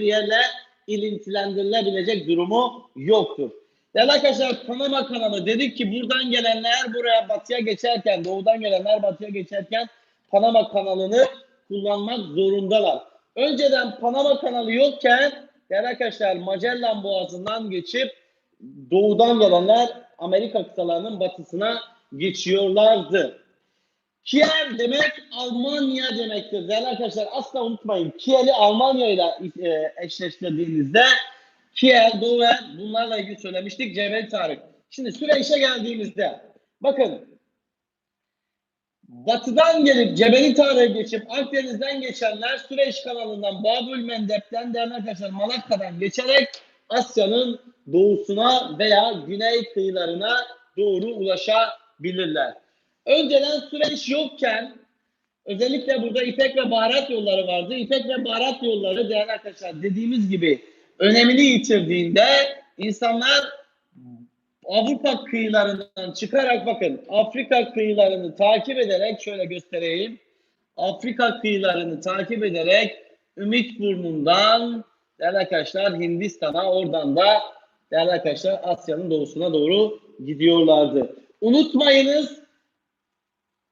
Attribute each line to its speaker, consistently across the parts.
Speaker 1: yerle ilintilendirilebilecek durumu yoktur. Değerli arkadaşlar Panama kanalı dedik ki buradan gelenler buraya batıya geçerken, doğudan gelenler batıya geçerken Panama kanalını kullanmak zorundalar. Önceden Panama kanalı yokken değerli arkadaşlar Magellan Boğazı'ndan geçip doğudan gelenler Amerika kıtalarının batısına geçiyorlardı. Kiel demek Almanya demektir değerli arkadaşlar. Asla unutmayın. Kiel'i Almanya ile e, eşleştirdiğinizde Kiel, Dover bunlarla ilgili söylemiştik. Cebel Tarık. Şimdi Süveyş'e geldiğimizde bakın batıdan gelip Cebeli Tarık'a geçip Akdeniz'den geçenler Süveyş kanalından Babül Mendep'ten değerli arkadaşlar Malakka'dan geçerek Asya'nın doğusuna veya güney kıyılarına doğru ulaşabilirler. Önceden Süveyş yokken özellikle burada İpek ve baharat yolları vardı. İpek ve baharat yolları değerli arkadaşlar dediğimiz gibi önemini yitirdiğinde insanlar Avrupa kıyılarından çıkarak bakın Afrika kıyılarını takip ederek şöyle göstereyim. Afrika kıyılarını takip ederek Ümit Burnu'ndan değerli arkadaşlar Hindistan'a oradan da değerli arkadaşlar Asya'nın doğusuna doğru gidiyorlardı. Unutmayınız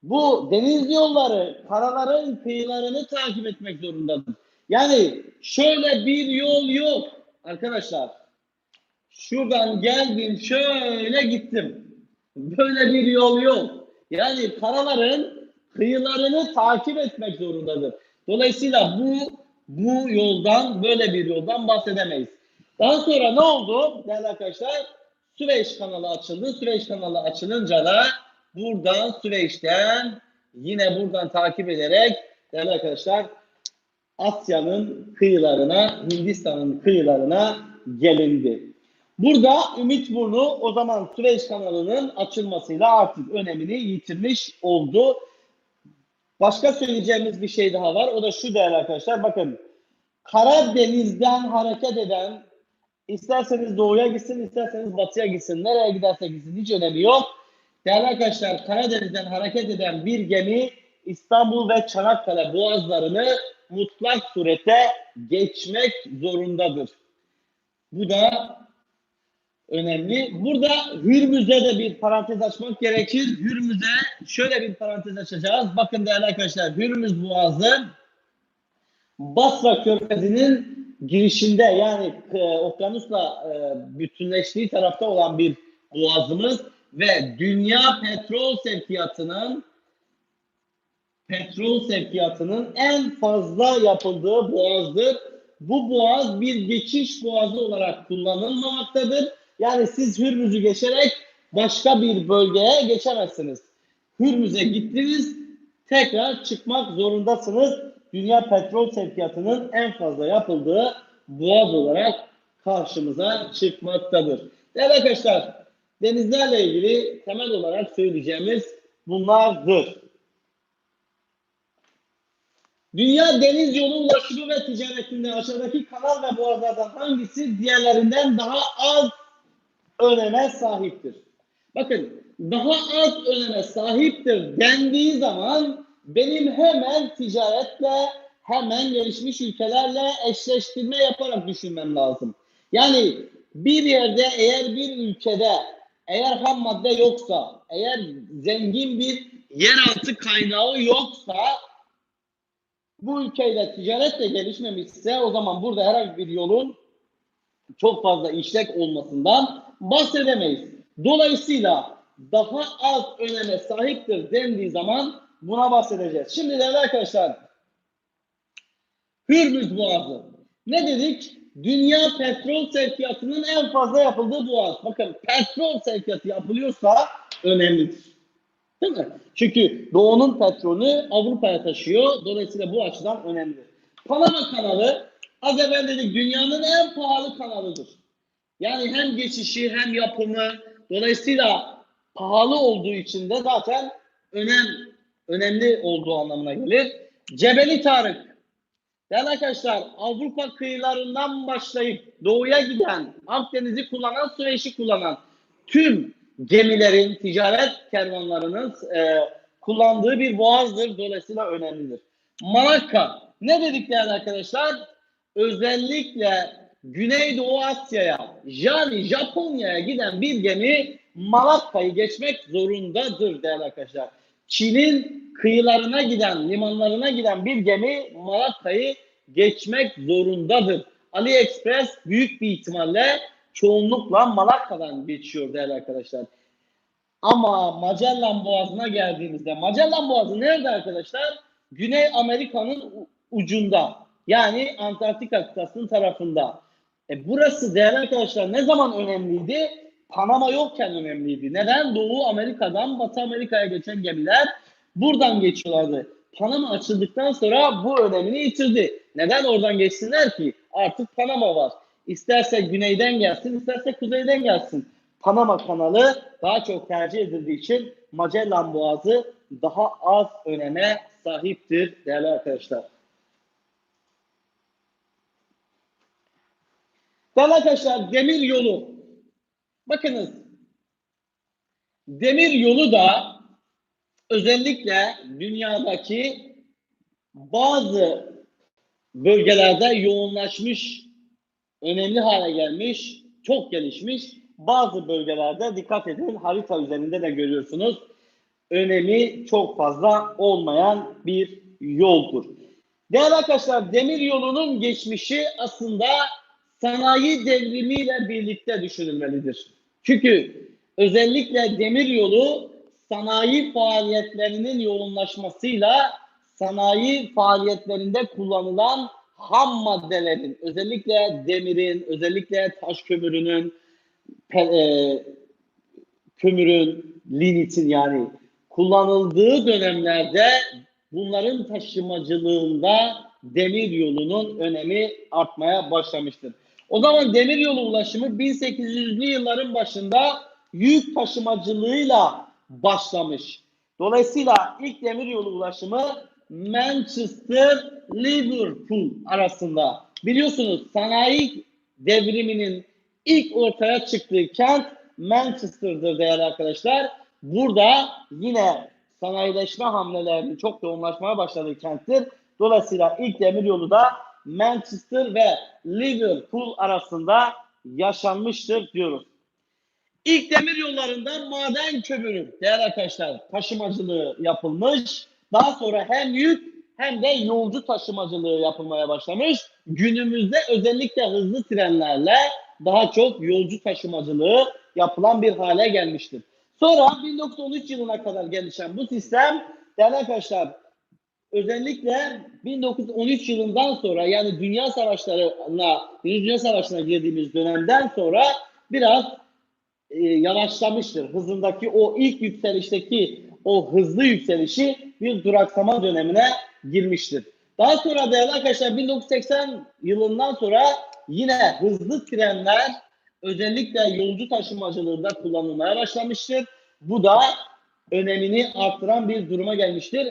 Speaker 1: bu deniz yolları karaların kıyılarını takip etmek zorundadır. Yani şöyle bir yol yok arkadaşlar. Şuradan geldim şöyle gittim. Böyle bir yol yok. Yani karaların kıyılarını takip etmek zorundadır. Dolayısıyla bu bu yoldan böyle bir yoldan bahsedemeyiz. Daha sonra ne oldu değerli arkadaşlar? Süveyş kanalı açıldı. Süveyş kanalı açılınca da buradan Süveyş'ten yine buradan takip ederek değerli arkadaşlar Asya'nın kıyılarına, Hindistan'ın kıyılarına gelindi. Burada Ümitburnu o zaman Süveyş kanalının açılmasıyla artık önemini yitirmiş oldu. Başka söyleyeceğimiz bir şey daha var. O da şu değerli arkadaşlar. Bakın Karadeniz'den hareket eden isterseniz doğuya gitsin, isterseniz batıya gitsin. Nereye giderse gitsin hiç önemi yok. Değerli arkadaşlar Karadeniz'den hareket eden bir gemi İstanbul ve Çanakkale boğazlarını mutlak surete geçmek zorundadır. Bu da önemli. Burada Hürmüz'e de bir parantez açmak gerekir. Hürmüz'e şöyle bir parantez açacağız. Bakın değerli arkadaşlar Hürmüz Boğazı Basra Körfezi'nin girişinde yani e, okyanusla e, bütünleştiği tarafta olan bir boğazımız ve dünya petrol sevkiyatının petrol sevkiyatının en fazla yapıldığı boğazdır. Bu boğaz bir geçiş boğazı olarak kullanılmamaktadır. Yani siz Hürmüz'ü geçerek başka bir bölgeye geçemezsiniz. Hürmüz'e gittiniz, tekrar çıkmak zorundasınız. Dünya petrol sevkiyatının en fazla yapıldığı boğaz olarak karşımıza çıkmaktadır. Değerli arkadaşlar, denizlerle ilgili temel olarak söyleyeceğimiz bunlardır. Dünya deniz yolu ulaşımı ve ticaretinde aşağıdaki kanal ve boğazlardan hangisi diğerlerinden daha az öneme sahiptir? Bakın daha az öneme sahiptir dendiği zaman benim hemen ticaretle hemen gelişmiş ülkelerle eşleştirme yaparak düşünmem lazım. Yani bir yerde eğer bir ülkede eğer ham madde yoksa, eğer zengin bir yeraltı kaynağı yoksa bu ülkeyle ticaretle gelişmemişse o zaman burada herhangi bir yolun çok fazla işlek olmasından bahsedemeyiz. Dolayısıyla daha az öneme sahiptir dendiği zaman buna bahsedeceğiz. Şimdi değerli arkadaşlar Hürmüz Boğazı. Ne dedik? Dünya petrol sevkiyatının en fazla yapıldığı boğaz. Bakın petrol sevkiyatı yapılıyorsa önemlidir. Değil mi? Çünkü doğunun petrolünü Avrupa'ya taşıyor. Dolayısıyla bu açıdan önemli. Panama kanalı az evvel dedik dünyanın en pahalı kanalıdır. Yani hem geçişi hem yapımı dolayısıyla pahalı olduğu için de zaten önem önemli olduğu anlamına gelir. Cebeli Tarık. Değerli arkadaşlar Avrupa kıyılarından başlayıp doğuya giden, Akdeniz'i kullanan, Süveyş'i kullanan tüm gemilerin, ticaret kervanlarının e, kullandığı bir boğazdır. Dolayısıyla önemlidir. Malakka. Ne dedik değerli arkadaşlar? özellikle Güneydoğu Asya'ya yani Japonya'ya giden bir gemi Malakka'yı geçmek zorundadır değerli arkadaşlar. Çin'in kıyılarına giden, limanlarına giden bir gemi Malakka'yı geçmek zorundadır. AliExpress büyük bir ihtimalle çoğunlukla Malakka'dan geçiyor değerli arkadaşlar. Ama Magellan Boğazı'na geldiğimizde, Magellan Boğazı nerede arkadaşlar? Güney Amerika'nın ucunda. Yani Antarktika kıtasının tarafında. E burası değerli arkadaşlar ne zaman önemliydi? Panama yokken önemliydi. Neden? Doğu Amerika'dan Batı Amerika'ya geçen gemiler buradan geçiyorlardı. Panama açıldıktan sonra bu önemini yitirdi. Neden oradan geçsinler ki? Artık Panama var. İsterse güneyden gelsin, isterse kuzeyden gelsin. Panama kanalı daha çok tercih edildiği için Magellan Boğazı daha az öneme sahiptir değerli arkadaşlar. Değerli arkadaşlar demir yolu. Bakınız demir yolu da özellikle dünyadaki bazı bölgelerde yoğunlaşmış, önemli hale gelmiş, çok gelişmiş. Bazı bölgelerde dikkat edin harita üzerinde de görüyorsunuz. Önemi çok fazla olmayan bir yoldur. Değerli arkadaşlar demir yolunun geçmişi aslında sanayi devrimiyle birlikte düşünülmelidir. Çünkü özellikle demir yolu sanayi faaliyetlerinin yoğunlaşmasıyla sanayi faaliyetlerinde kullanılan ham maddelerin, özellikle demirin, özellikle taş kömürünün, pe- e, kömürün, linitin yani kullanıldığı dönemlerde bunların taşımacılığında demir yolunun önemi artmaya başlamıştır. O zaman demir yolu ulaşımı 1800'lü yılların başında yük taşımacılığıyla başlamış. Dolayısıyla ilk demir yolu ulaşımı Manchester Liverpool arasında. Biliyorsunuz sanayi devriminin ilk ortaya çıktığı kent Manchester'dır değerli arkadaşlar. Burada yine sanayileşme hamlelerinin çok yoğunlaşmaya başladığı kenttir. Dolayısıyla ilk demir yolu da Manchester ve Liverpool arasında yaşanmıştır diyoruz. İlk demir yollarında maden kömürü değerli arkadaşlar taşımacılığı yapılmış. Daha sonra hem yük hem de yolcu taşımacılığı yapılmaya başlamış. Günümüzde özellikle hızlı trenlerle daha çok yolcu taşımacılığı yapılan bir hale gelmiştir. Sonra 1913 yılına kadar gelişen bu sistem değerli arkadaşlar özellikle 1913 yılından sonra yani Dünya Savaşları'na, Birinci Dünya Savaşı'na girdiğimiz dönemden sonra biraz e, yavaşlamıştır. Hızındaki o ilk yükselişteki o hızlı yükselişi bir duraksama dönemine girmiştir. Daha sonra değerli arkadaşlar 1980 yılından sonra yine hızlı trenler özellikle yolcu taşımacılığında kullanılmaya başlamıştır. Bu da önemini arttıran bir duruma gelmiştir.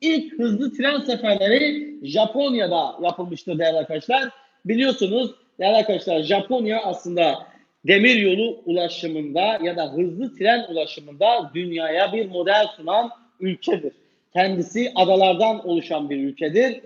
Speaker 1: İlk hızlı tren seferleri Japonya'da yapılmıştır değerli arkadaşlar. Biliyorsunuz değerli arkadaşlar Japonya aslında demir yolu ulaşımında ya da hızlı tren ulaşımında dünyaya bir model sunan ülkedir. Kendisi adalardan oluşan bir ülkedir.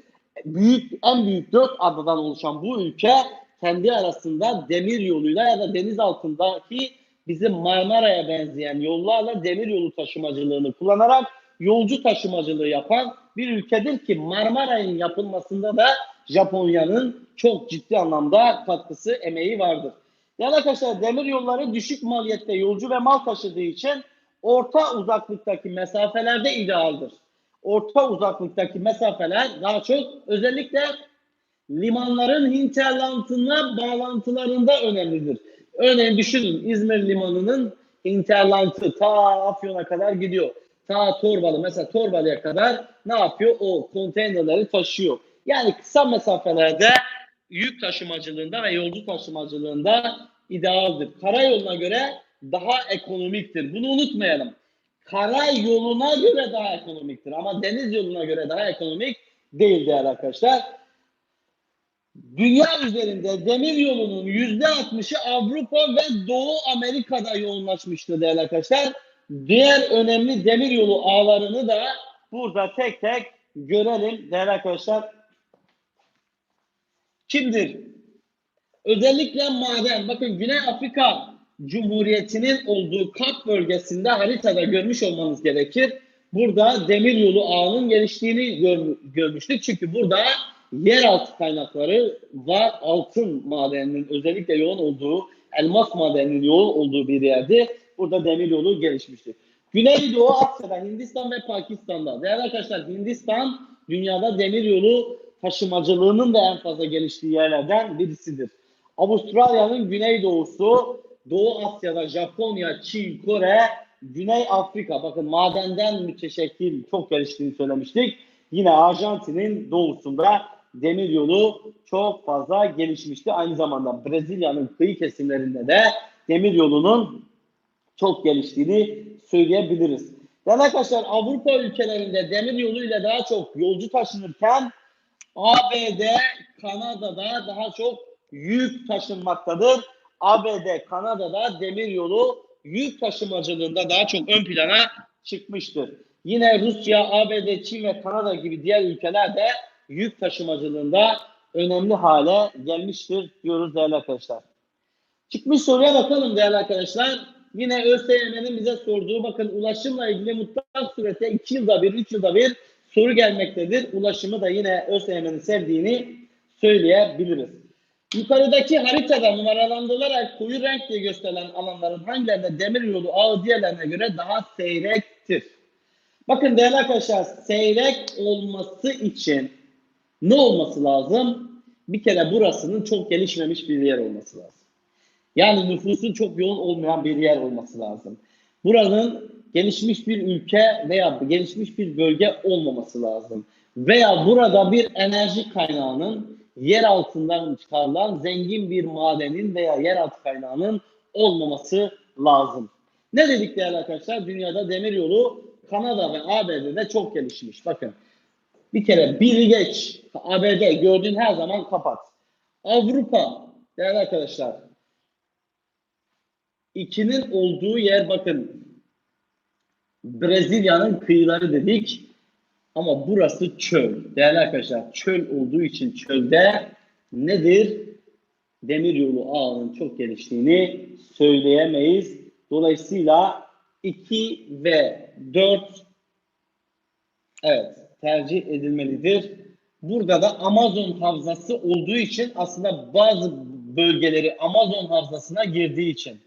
Speaker 1: Büyük en büyük dört adadan oluşan bu ülke kendi arasında demir yoluyla ya da deniz altındaki bizim Marmara'ya benzeyen yollarla demir yolu taşımacılığını kullanarak yolcu taşımacılığı yapan bir ülkedir ki Marmara'nın yapılmasında da Japonya'nın çok ciddi anlamda katkısı, emeği vardır. Yani arkadaşlar demir yolları düşük maliyette yolcu ve mal taşıdığı için orta uzaklıktaki mesafelerde idealdir. Orta uzaklıktaki mesafeler daha çok özellikle limanların hinterlandına bağlantılarında önemlidir. Örneğin düşünün İzmir limanının hinterlantı ta Afyon'a kadar gidiyor. Ta Torbalı mesela Torbalı'ya kadar ne yapıyor? O konteynerleri taşıyor. Yani kısa mesafelerde yük taşımacılığında ve yolcu taşımacılığında idealdir. Karayoluna göre daha ekonomiktir. Bunu unutmayalım. Karayoluna göre daha ekonomiktir ama deniz yoluna göre daha ekonomik değil değerli arkadaşlar. Dünya üzerinde demir yolunun yüzde 60'ı Avrupa ve Doğu Amerika'da yoğunlaşmıştır değerli arkadaşlar. Diğer önemli demir yolu ağlarını da burada tek tek görelim değerli arkadaşlar. kimdir? Özellikle maden. Bakın Güney Afrika Cumhuriyeti'nin olduğu Kap bölgesinde haritada görmüş olmanız gerekir. Burada demir yolu ağının geliştiğini gör, görmüştük. Çünkü burada yeraltı kaynakları var. Altın madeninin özellikle yoğun olduğu, elmas madeninin yoğun olduğu bir yerde burada demir yolu gelişmiştir. Güneydoğu Asya'da, Hindistan ve Pakistan'da. Değerli arkadaşlar Hindistan dünyada demir yolu taşımacılığının da en fazla geliştiği yerlerden birisidir. Avustralya'nın güneydoğusu, Doğu Asya'da Japonya, Çin, Kore, Güney Afrika. Bakın madenden müteşekkil çok geliştiğini söylemiştik. Yine Arjantin'in doğusunda demir yolu çok fazla gelişmişti. Aynı zamanda Brezilya'nın kıyı kesimlerinde de demir yolunun çok geliştiğini söyleyebiliriz. Değerli arkadaşlar Avrupa ülkelerinde demir yolu ile daha çok yolcu taşınırken ABD, Kanada'da daha çok yük taşınmaktadır. ABD, Kanada'da demir yolu yük taşımacılığında daha çok ön plana çıkmıştır. Yine Rusya, ABD, Çin ve Kanada gibi diğer ülkeler de yük taşımacılığında önemli hale gelmiştir diyoruz değerli arkadaşlar. Çıkmış soruya bakalım değerli arkadaşlar. Yine ÖSYM'nin bize sorduğu bakın ulaşımla ilgili mutlak surette 2 yılda bir, 3 yılda bir soru gelmektedir. Ulaşımı da yine ÖSYM'nin sevdiğini söyleyebiliriz. Yukarıdaki haritada numaralandırılarak koyu renk diye gösterilen alanların hangilerinde demir yolu ağı diğerlerine göre daha seyrektir? Bakın değerli arkadaşlar seyrek olması için ne olması lazım? Bir kere burasının çok gelişmemiş bir yer olması lazım. Yani nüfusun çok yoğun olmayan bir yer olması lazım. Buranın gelişmiş bir ülke veya gelişmiş bir bölge olmaması lazım. Veya burada bir enerji kaynağının yer altından çıkarılan zengin bir madenin veya yeraltı kaynağının olmaması lazım. Ne dedik değerli arkadaşlar? Dünyada demir yolu Kanada ve ABD'de çok gelişmiş. Bakın bir kere biri geç. ABD gördüğün her zaman kapat. Avrupa değerli arkadaşlar ikinin olduğu yer bakın Brezilya'nın kıyıları dedik. Ama burası çöl. Değerli arkadaşlar çöl olduğu için çölde nedir? Demir yolu ağının çok geliştiğini söyleyemeyiz. Dolayısıyla 2 ve 4 evet tercih edilmelidir. Burada da Amazon havzası olduğu için aslında bazı bölgeleri Amazon havzasına girdiği için.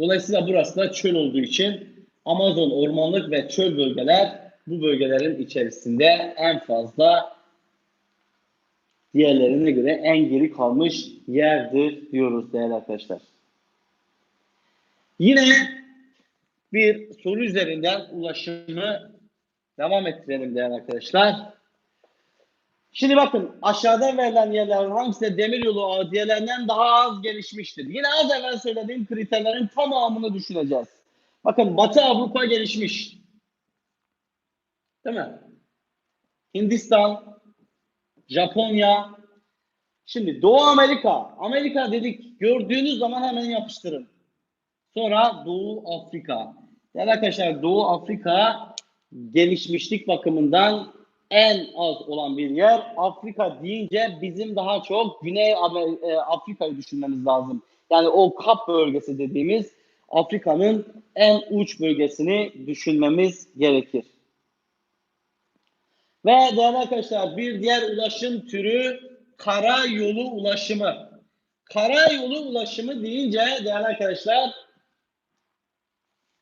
Speaker 1: Dolayısıyla burası da çöl olduğu için Amazon ormanlık ve çöl bölgeler bu bölgelerin içerisinde en fazla diğerlerine göre en geri kalmış yerdir diyoruz değerli arkadaşlar. Yine bir soru üzerinden ulaşımı devam ettirelim değerli arkadaşlar. Şimdi bakın aşağıda verilen yerlerin hangisi de demiryolu ağı diğerlerinden daha az gelişmiştir. Yine az evvel söylediğim kriterlerin tamamını düşüneceğiz. Bakın Batı Avrupa gelişmiş. Değil mi? Hindistan, Japonya. Şimdi Doğu Amerika. Amerika dedik gördüğünüz zaman hemen yapıştırın. Sonra Doğu Afrika. Yani arkadaşlar Doğu Afrika gelişmişlik bakımından en az olan bir yer. Afrika deyince bizim daha çok Güney e, Afrika'yı düşünmemiz lazım. Yani o Kap bölgesi dediğimiz Afrika'nın en uç bölgesini düşünmemiz gerekir. Ve değerli arkadaşlar bir diğer ulaşım türü kara yolu ulaşımı. Kara yolu ulaşımı deyince değerli arkadaşlar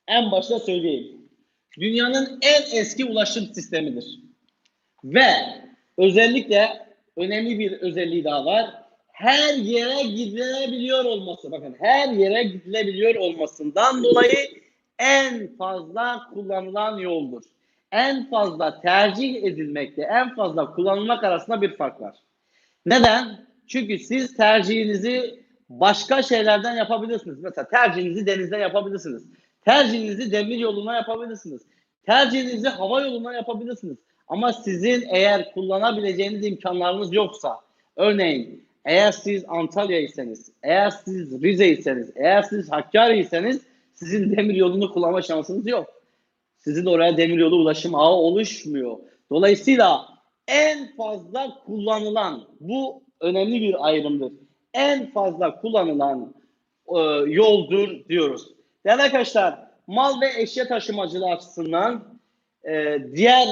Speaker 1: en başta söyleyeyim. Dünyanın en eski ulaşım sistemidir. Ve özellikle önemli bir özelliği daha var. Her yere gidilebiliyor olması. Bakın her yere gidilebiliyor olmasından dolayı en fazla kullanılan yoldur. En fazla tercih edilmekte, en fazla kullanılmak arasında bir fark var. Neden? Çünkü siz tercihinizi başka şeylerden yapabilirsiniz. Mesela tercihinizi denizden yapabilirsiniz. Tercihinizi demir yoluna yapabilirsiniz. Tercihinizi hava yoluna yapabilirsiniz. Ama sizin eğer kullanabileceğiniz imkanlarınız yoksa, örneğin eğer siz Antalya'ysanız, eğer siz Rize'yseniz, eğer siz Hakkari'yseniz sizin demir yolunu kullanma şansınız yok. Sizin oraya demir yolu ulaşım ağı oluşmuyor. Dolayısıyla en fazla kullanılan bu önemli bir ayrımdır. En fazla kullanılan e, yoldur diyoruz. Değerli arkadaşlar mal ve eşya taşımacılığı açısından e, diğer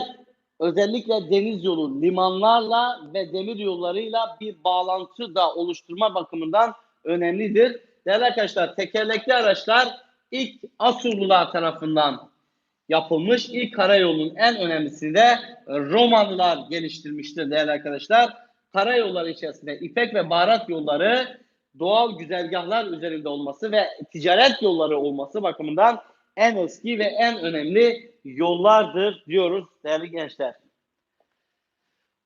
Speaker 1: özellikle deniz yolu limanlarla ve demir yollarıyla bir bağlantı da oluşturma bakımından önemlidir. Değerli arkadaşlar tekerlekli araçlar ilk Asurlular tarafından yapılmış. İlk karayolunun en önemlisi de Romalılar geliştirmiştir değerli arkadaşlar. Karayolları içerisinde İpek ve baharat yolları doğal güzergahlar üzerinde olması ve ticaret yolları olması bakımından en eski ve en önemli yollardır diyoruz değerli gençler.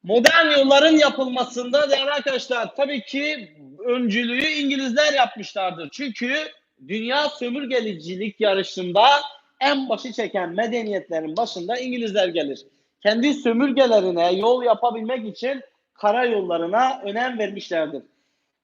Speaker 1: Modern yolların yapılmasında değerli arkadaşlar tabii ki öncülüğü İngilizler yapmışlardır. Çünkü dünya sömürgelicilik yarışında en başı çeken medeniyetlerin başında İngilizler gelir. Kendi sömürgelerine yol yapabilmek için karayollarına önem vermişlerdir.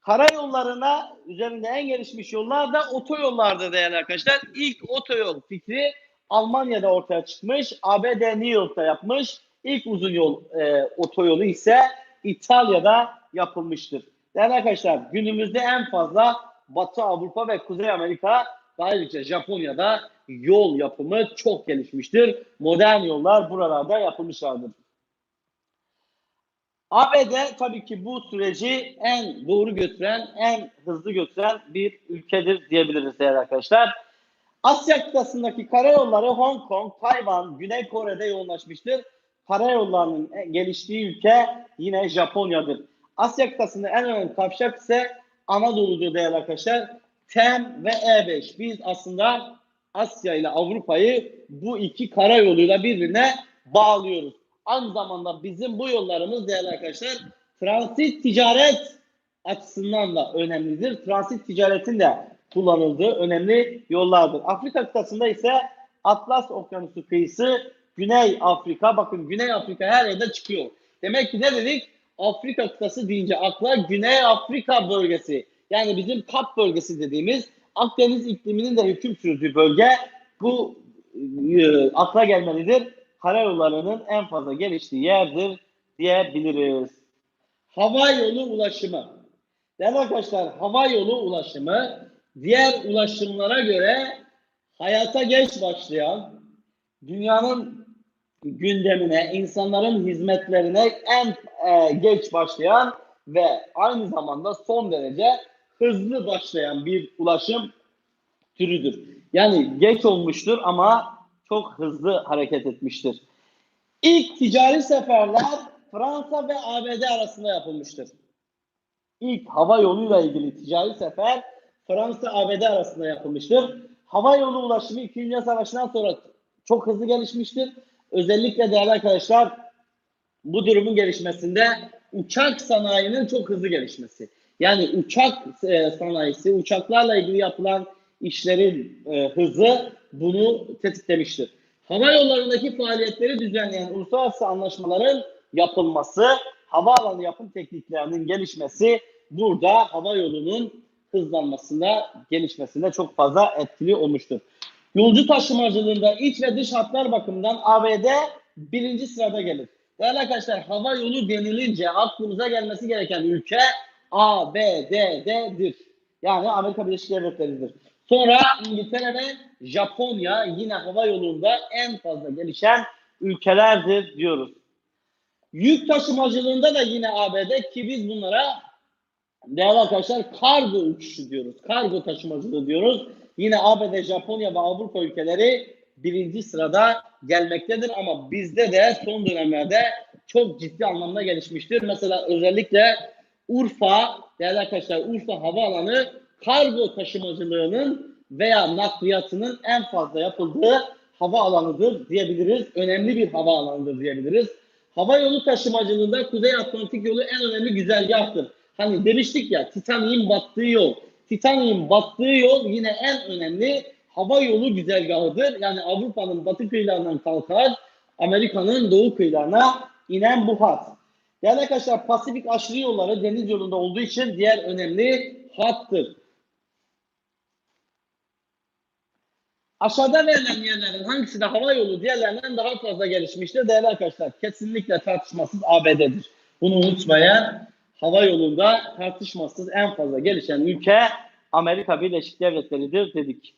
Speaker 1: Karayollarına üzerinde en gelişmiş yollar da otoyollardır değerli arkadaşlar. İlk otoyol fikri Almanya'da ortaya çıkmış. ABD New York'ta yapmış. İlk uzun yol e, otoyolu ise İtalya'da yapılmıştır. Değerli arkadaşlar günümüzde en fazla Batı Avrupa ve Kuzey Amerika ayrıca Japonya'da yol yapımı çok gelişmiştir. Modern yollar buralarda yapılmışlardır. ABD tabii ki bu süreci en doğru götüren, en hızlı götüren bir ülkedir diyebiliriz değerli arkadaşlar. Asya kıtasındaki karayolları Hong Kong, Tayvan, Güney Kore'de yoğunlaşmıştır. Karayollarının geliştiği ülke yine Japonya'dır. Asya kıtasında en önemli kavşak ise Anadolu'dur değerli arkadaşlar. TEM ve E5. Biz aslında Asya ile Avrupa'yı bu iki karayoluyla birbirine bağlıyoruz. Aynı zamanda bizim bu yollarımız değerli arkadaşlar transit ticaret açısından da önemlidir. Transit ticaretin de kullanıldığı önemli yollardır. Afrika kıtasında ise Atlas Okyanusu kıyısı Güney Afrika. Bakın Güney Afrika her yerde çıkıyor. Demek ki ne dedik? Afrika kıtası deyince akla Güney Afrika bölgesi. Yani bizim Kap bölgesi dediğimiz Akdeniz ikliminin de hüküm sürdüğü bölge bu e, akla gelmelidir. Karayollarının en fazla geliştiği yerdir diyebiliriz. Hava yolu ulaşımı. Değerli arkadaşlar hava yolu ulaşımı diğer ulaşımlara göre hayata geç başlayan dünyanın gündemine, insanların hizmetlerine en e, geç başlayan ve aynı zamanda son derece hızlı başlayan bir ulaşım türüdür. Yani geç olmuştur ama çok hızlı hareket etmiştir. İlk ticari seferler Fransa ve ABD arasında yapılmıştır. İlk hava yoluyla ilgili ticari sefer Fransa ABD arasında yapılmıştır. Hava yolu ulaşımı 2. Dünya Savaşı'ndan sonra çok hızlı gelişmiştir. Özellikle değerli arkadaşlar bu durumun gelişmesinde uçak sanayinin çok hızlı gelişmesi. Yani uçak e, sanayisi, uçaklarla ilgili yapılan işlerin e, hızı bunu tetiklemiştir. Hava yollarındaki faaliyetleri düzenleyen uluslararası anlaşmaların yapılması, havaalanı yapım tekniklerinin gelişmesi burada hava yolunun hızlanmasında, gelişmesinde çok fazla etkili olmuştur. Yolcu taşımacılığında iç ve dış hatlar bakımından ABD birinci sırada gelir. Değerli arkadaşlar hava yolu denilince aklımıza gelmesi gereken ülke A, B, D, D'dir. Yani Amerika Birleşik Devletleri'dir. Sonra İngiltere ve Japonya yine hava yolunda en fazla gelişen ülkelerdir diyoruz. Yük taşımacılığında da yine ABD ki biz bunlara değerli arkadaşlar kargo uçuşu diyoruz. Kargo taşımacılığı diyoruz. Yine ABD, Japonya ve Avrupa ülkeleri birinci sırada gelmektedir ama bizde de son dönemlerde çok ciddi anlamda gelişmiştir. Mesela özellikle Urfa, değerli arkadaşlar Urfa Havaalanı kargo taşımacılığının veya nakliyatının en fazla yapıldığı hava alanıdır diyebiliriz. Önemli bir hava alanıdır diyebiliriz. Hava yolu taşımacılığında Kuzey Atlantik yolu en önemli güzergahtır. Hani demiştik ya Titanic'in battığı yol. Titanic'in battığı yol yine en önemli hava yolu güzergahıdır. Yani Avrupa'nın batı kıyılarından kalkar, Amerika'nın doğu kıyılarına inen bu hat. Yani arkadaşlar Pasifik aşırı yolları deniz yolunda olduğu için diğer önemli hattır. Aşağıda verilen yerlerin hangisi de hava yolu diğerlerinden daha fazla gelişmiştir değerli arkadaşlar? Kesinlikle tartışmasız ABD'dir. Bunu unutmayın. Hava yolunda tartışmasız en fazla gelişen ülke Amerika Birleşik Devletleri'dir dedik.